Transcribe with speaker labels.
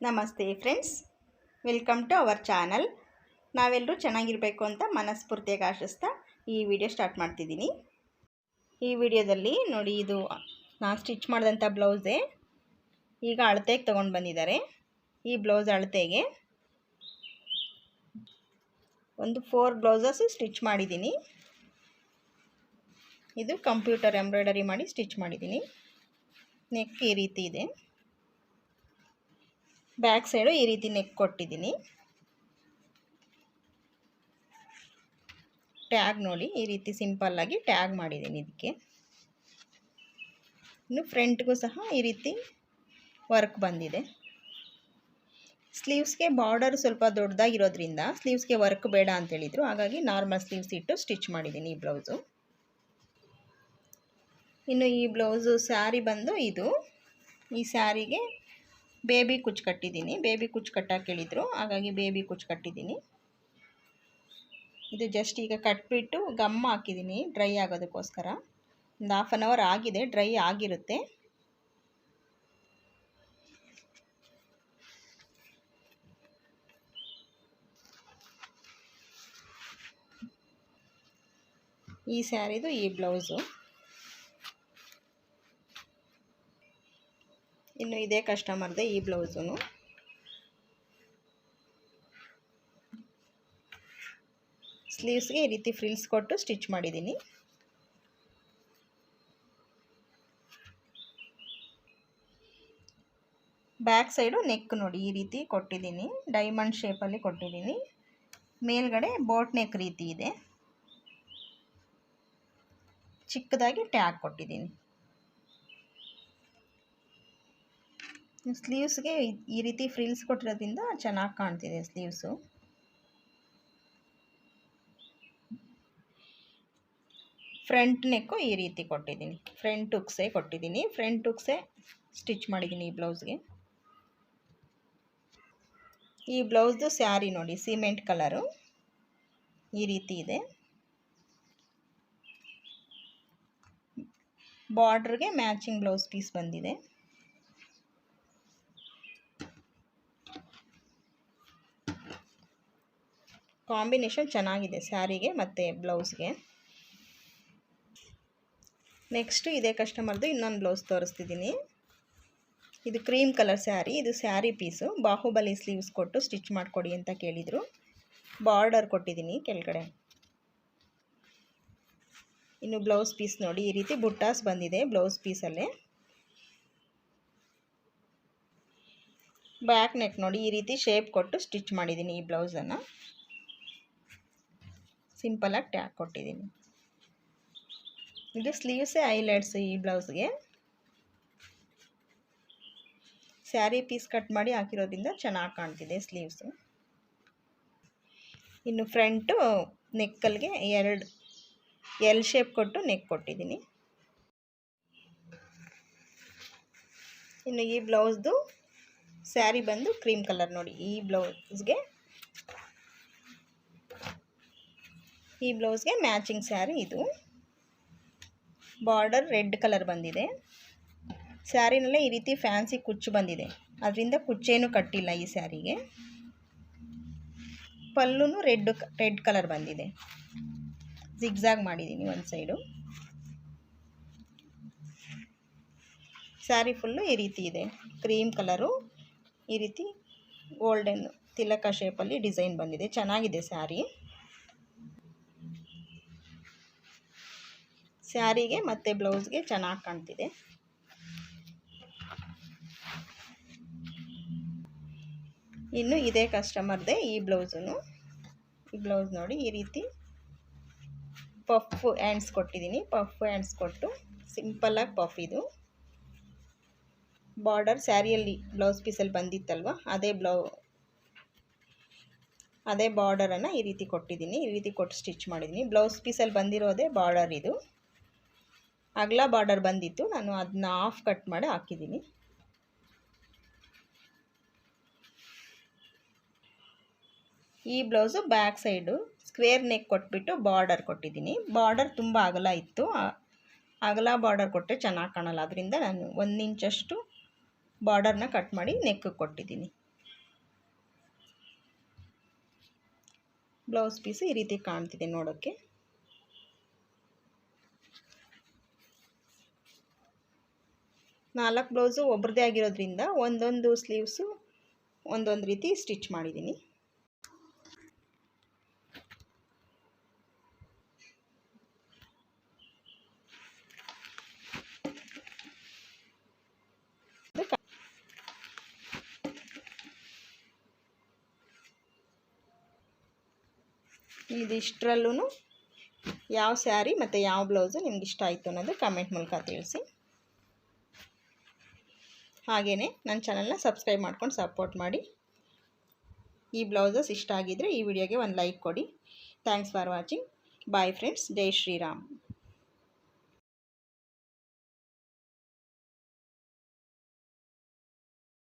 Speaker 1: ನಮಸ್ತೆ friends. Welcome to our channel ನಾವೆಲ್ಲರೂ ಚೆನ್ನಾಗಿರಬೇಕು ಅಂತ ಮನಸ್ಫೂರ್ತಿಯಾಗಿ ಆಶಿಸ್ತಾ ಈ ವಿಡಿಯೋ ಸ್ಟಾರ್ಟ್ ಮಾಡ್ತಿದ್ದೀನಿ. ಈ ವಿಡಿಯೋದಲ್ಲಿ ನೋಡಿ ಇದು, ನಾನು ಸ್ಟಿಚ್ ಮಾಡಿದಂಥ ಬ್ಲೌಸೆ ಈಗ ಅಳತೆಗೆ ತೊಗೊಂಡು ಬಂದಿದ್ದಾರೆ. ಈ ಬ್ಲೌಸ್ ಅಳತೆಗೆ ಒಂದು ಫೋರ್ ಬ್ಲೌಸಸ್ ಸ್ಟಿಚ್ ಮಾಡಿದ್ದೀನಿ. ಇದು ಕಂಪ್ಯೂಟರ್ ಎಂಬ್ರಾಯ್ಡರಿ ಮಾಡಿ ಸ್ಟಿಚ್ ಮಾಡಿದ್ದೀನಿ. ನೆಕ್ ಈ ರೀತಿ ಇದೆ. ಬ್ಯಾಕ್ ಸೈಡು ಈ ರೀತಿ ನೆಕ್ ಕೊಟ್ಟಿದ್ದೀನಿ. ಟ್ಯಾಗ್ ನೋಡಿ, ಈ ರೀತಿ ಸಿಂಪಲ್ಲಾಗಿ ಟ್ಯಾಗ್ ಮಾಡಿದ್ದೀನಿ ಇದಕ್ಕೆ. ಇನ್ನು ಫ್ರಂಟ್ಗೂ ಸಹ ಈ ರೀತಿ ವರ್ಕ್ ಬಂದಿದೆ. ಸ್ಲೀವ್ಸ್ಗೆ ಬಾರ್ಡರ್ ಸ್ವಲ್ಪ ದೊಡ್ಡದಾಗಿರೋದ್ರಿಂದ ಸ್ಲೀವ್ಸ್ಗೆ ವರ್ಕ್ ಬೇಡ ಅಂತೇಳಿದರು ಹಾಗಾಗಿ ನಾರ್ಮಲ್ ಸ್ಲೀವ್ಸ್ ಇಟ್ಟು ಸ್ಟಿಚ್ ಮಾಡಿದ್ದೀನಿ ಈ ಬ್ಲೌಸು. ಇನ್ನು ಈ ಬ್ಲೌಸು ಸ್ಯಾರಿ ಬಂದು ಇದು. ಈ ಸ್ಯಾರಿಗೆ ಬೇಬಿ ಕುಚ್ಚು ಕಟ್ಟಿದ್ದೀನಿ. ಬೇಬಿ ಕುಚ್ಚು ಕಟ್ಟಕ್ಕೆ ಹೇಳಿದರು ಹಾಗಾಗಿ ಬೇಬಿ ಕುಚ್ಚು ಕಟ್ಟಿದ್ದೀನಿ. ಇದು ಜಸ್ಟ್ ಈಗ ಕಟ್ಬಿಟ್ಟು ಗಮ್ ಹಾಕಿದ್ದೀನಿ. ಡ್ರೈ ಆಗೋದಕ್ಕೋಸ್ಕರ. ಒಂದು ಹಾಫ್ ಆನ್ ಅವರ್ ಆಗಿದೆ. ಡ್ರೈ ಆಗಿರುತ್ತೆ. ಈ ಸ್ಯಾರಿದು ಈ ಬ್ಲೌಸು ಇನ್ನು ಇದೇ ಕಸ್ಟಮರ್ದೆ ಈ ಬ್ಲೌಸು ಸ್ಲೀವ್ಸ್ಗೆ ಈ ರೀತಿ ಫ್ರಿಲ್ಸ್ ಕೊಟ್ಟು ಸ್ಟಿಚ್ ಮಾಡಿದ್ದೀನಿ. ಬ್ಯಾಕ್ ಸೈಡು ನೆಕ್ ನೋಡಿ ಈ ರೀತಿ ಕೊಟ್ಟಿದ್ದೀನಿ, ಡೈಮಂಡ್ ಶೇಪಲ್ಲಿ ಕೊಟ್ಟಿದ್ದೀನಿ. ಮೇಲ್ಗಡೆ ಬೋಟ್ ನೆಕ್ ರೀತಿ ಇದೆ. ಚಿಕ್ಕದಾಗಿ ಟ್ಯಾಗ್ ಕೊಟ್ಟಿದ್ದೀನಿ. ಸ್ಲೀವ್ಸ್ಗೆ ಈ ರೀತಿ ಫ್ರಿಲ್ಸ್ ಕೊಟ್ಟಿರೋದ್ರಿಂದ ಚೆನ್ನಾಗಿ ಕಾಣ್ತಿದೆ ಸ್ಲೀವ್ಸು. ಫ್ರಂಟ್ ನೆಕ್ಕು ಈ ರೀತಿ ಕೊಟ್ಟಿದ್ದೀನಿ. ಫ್ರಂಟ್ ಉಕ್ಸೆ ಕೊಟ್ಟಿದ್ದೀನಿ. ಫ್ರಂಟ್ ಉಕ್ಸೆ ಸ್ಟಿಚ್ ಮಾಡಿದ್ದೀನಿ ಈ ಬ್ಲೌಸ್ಗೆ. ಈ ಬ್ಲೌಸ್ದು ಸ್ಯಾರಿ ನೋಡಿ, ಸಿಮೆಂಟ್ ಕಲರು. ಈ ರೀತಿ ಇದೆ. ಬಾರ್ಡ್ರಿಗೆ ಮ್ಯಾಚಿಂಗ್ ಬ್ಲೌಸ್ ಪೀಸ್ ಬಂದಿದೆ. ಕಾಂಬಿನೇಷನ್ ಚೆನ್ನಾಗಿದೆ ಸ್ಯಾರಿಗೆ ಮತ್ತು ಬ್ಲೌಸ್ಗೆ. ನೆಕ್ಸ್ಟು ಇದೇ ಕಸ್ಟಮರ್ದು ಇನ್ನೊಂದು ಬ್ಲೌಸ್ ತೋರಿಸ್ತಿದ್ದೀನಿ. ಇದು ಕ್ರೀಮ್ ಕಲರ್ ಸ್ಯಾರಿ, ಇದು ಸ್ಯಾರಿ ಪೀಸು. ಬಾಹುಬಲಿ ಸ್ಲೀವ್ಸ್ ಕೊಟ್ಟು ಸ್ಟಿಚ್ ಮಾಡಿಕೊಡಿ ಅಂತ ಕೇಳಿದರು. ಬಾರ್ಡರ್ ಕೊಟ್ಟಿದ್ದೀನಿ ಕೆಳಗಡೆ. ಇನ್ನು ಬ್ಲೌಸ್ ಪೀಸ್ ನೋಡಿ, ಈ ರೀತಿ ಬುಟ್ಟಾಸ್ ಬಂದಿದೆ ಬ್ಲೌಸ್ ಪೀಸಲ್ಲೇ. ಬ್ಯಾಕ್ ನೆಕ್ ನೋಡಿ, ಈ ರೀತಿ ಶೇಪ್ ಕೊಟ್ಟು ಸ್ಟಿಚ್ ಮಾಡಿದ್ದೀನಿ ಈ ಬ್ಲೌಸನ್ನು. ಸಿಂಪಲಾಗಿ ಟ್ಯಾಕ್ ಕೊಟ್ಟಿದ್ದೀನಿ. ಇದು ಸ್ಲೀವ್ಸೇ ಐಲೈಟ್ಸ್ ಈ ಬ್ಲೌಸ್ಗೆ ಸ್ಯಾರಿ ಪೀಸ್ ಕಟ್ ಮಾಡಿ ಹಾಕಿರೋದ್ರಿಂದ ಚೆನ್ನಾಗಿ ಕಾಣ್ತಿದೆ ಸ್ಲೀವ್ಸು ಇನ್ನು ಫ್ರಂಟು ನೆಕ್ಕಲ್ಗೆ ಎರಡು ಎಲ್ ಶೇಪ್ ಕೊಟ್ಟು ನೆಕ್ ಕೊಟ್ಟಿದ್ದೀನಿ. ಇನ್ನು ಈ ಬ್ಲೌಸ್ದು ಸ್ಯಾರಿ ಬಂದು ಕ್ರೀಮ್ ಕಲರ್ ನೋಡಿ, ಈ ಬ್ಲೌಸ್ಗೆ ಈ ಬ್ಲೌಸ್ಗೆ ಮ್ಯಾಚಿಂಗ್ ಸ್ಯಾರಿ ಇದು. ಬಾರ್ಡರ್ ರೆಡ್ ಕಲರ್ ಬಂದಿದೆ. ಸ್ಯಾರಿನಲ್ಲೇ ಈ ರೀತಿ ಫ್ಯಾನ್ಸಿ ಕುಚ್ಚು ಬಂದಿದೆ. ಅದರಿಂದ ಕುಚ್ಚೇನು ಕಟ್ಟಿಲ್ಲ ಈ ಸ್ಯಾರಿಗೆ. ಪಲ್ಲೂ ರೆಡ್ ರೆಡ್ ಕಲರ್ ಬಂದಿದೆ. ಜಿಗ್ಜಾಗ್ ಮಾಡಿದ್ದೀನಿ ಒಂದು ಸೈಡು. ಸ್ಯಾರಿ ಫುಲ್ಲು ಈ ರೀತಿ ಇದೆ. ಕ್ರೀಮ್ ಕಲರು, ಈ ರೀತಿ ಗೋಲ್ಡನ್ ತಿಲಕ ಶೇಪಲ್ಲಿ ಡಿಸೈನ್ ಬಂದಿದೆ. ಚೆನ್ನಾಗಿದೆ ಸ್ಯಾರಿ. ಸ್ಯಾರಿಗೆ ಮತ್ತು ಬ್ಲೌಸ್ಗೆ ಚೆನ್ನಾಗಿ ಕಾಣ್ತಿದೆ. ಇನ್ನು ಇದೇ ಕಸ್ಟಮರ್ದೆ ಈ ಬ್ಲೌಸನ್ನು. ಈ ಬ್ಲೌಸ್ ನೋಡಿ, ಈ ರೀತಿ ಪಫ್ ಹ್ಯಾಂಡ್ಸ್ ಕೊಟ್ಟಿದ್ದೀನಿ. ಪಫ್ ಹ್ಯಾಂಡ್ಸ್ ಕೊಟ್ಟು ಸಿಂಪಲ್ಲಾಗಿ ಪಫ್ ಇದು. ಬಾರ್ಡರ್ ಸ್ಯಾರಿಯಲ್ಲಿ ಬ್ಲೌಸ್ ಪೀಸಲ್ಲಿ ಬಂದಿತ್ತಲ್ವ, ಅದೇ ಬ್ಲೌ, ಅದೇ ಬಾರ್ಡರನ್ನು ಈ ರೀತಿ ಕೊಟ್ಟಿದ್ದೀನಿ. ಈ ರೀತಿ ಕೊಟ್ಟು ಸ್ಟಿಚ್ ಮಾಡಿದ್ದೀನಿ. ಬ್ಲೌಸ್ ಪೀಸಲ್ಲಿ ಬಂದಿರೋದೇ ಬಾರ್ಡರ್ ಇದು. ಅಗಲ ಬಾರ್ಡರ್ ಬಂದಿತ್ತು, ನಾನು ಅದನ್ನ ಆಫ್ ಕಟ್ ಮಾಡಿ ಹಾಕಿದ್ದೀನಿ. ಈ blouse back side square neck ಕೊಟ್ಬಿಟ್ಟು ಬಾರ್ಡರ್ ಕೊಟ್ಟಿದ್ದೀನಿ. ಬಾರ್ಡರ್ ತುಂಬ ಅಗಲ ಇತ್ತು. ಅಗಲ ಬಾರ್ಡರ್ ಕೊಟ್ಟರೆ ಚೆನ್ನಾಗಿ ಕಾಣಲ್ಲ. ಅದರಿಂದ ನಾನು ಒಂದು ಇಂಚಷ್ಟು ಬಾರ್ಡರ್ನ ಕಟ್ ಮಾಡಿ ನೆಕ್ ಕೊಟ್ಟಿದ್ದೀನಿ. ಬ್ಲೌಸ್ ಪೀಸು ಈ ರೀತಿ ಕಾಣ್ತಿದೆ ನೋಡೋಕ್ಕೆ ನಾಲ್ಕು ಬ್ಲೌಸು ಒಬ್ರದೇ ಆಗಿರೋದ್ರಿಂದ ಒಂದೊಂದು ಸ್ಲೀವ್ಸು ಒಂದೊಂದು ರೀತಿ ಸ್ಟಿಚ್ ಮಾಡಿದ್ದೀನಿ. ಇದಿಷ್ಟರಲ್ಲೂ ಯಾವ ಸ್ಯಾರಿ ಮತ್ತು ಯಾವ ಬ್ಲೌಸು ನಿಮ್ಗೆ ಇಷ್ಟ ಆಯಿತು ಅನ್ನೋದು ಕಮೆಂಟ್ ಮೂಲಕ ತಿಳಿಸಿ. ಹಾಗೆಯೇ ನನ್ನ ಚಾನಲ್ನ ಸಬ್ಸ್ಕ್ರೈಬ್ ಮಾಡ್ಕೊಂಡು ಸಪೋರ್ಟ್ ಮಾಡಿ. ಈ ಬ್ಲೌಸಸ್ ಇಷ್ಟ ಆಗಿದ್ದರೆ ಈ ವಿಡಿಯೋಗೆ ಒಂದು ಲೈಕ್ ಕೊಡಿ. Thanks for watching. Bye friends. Jai Shriram.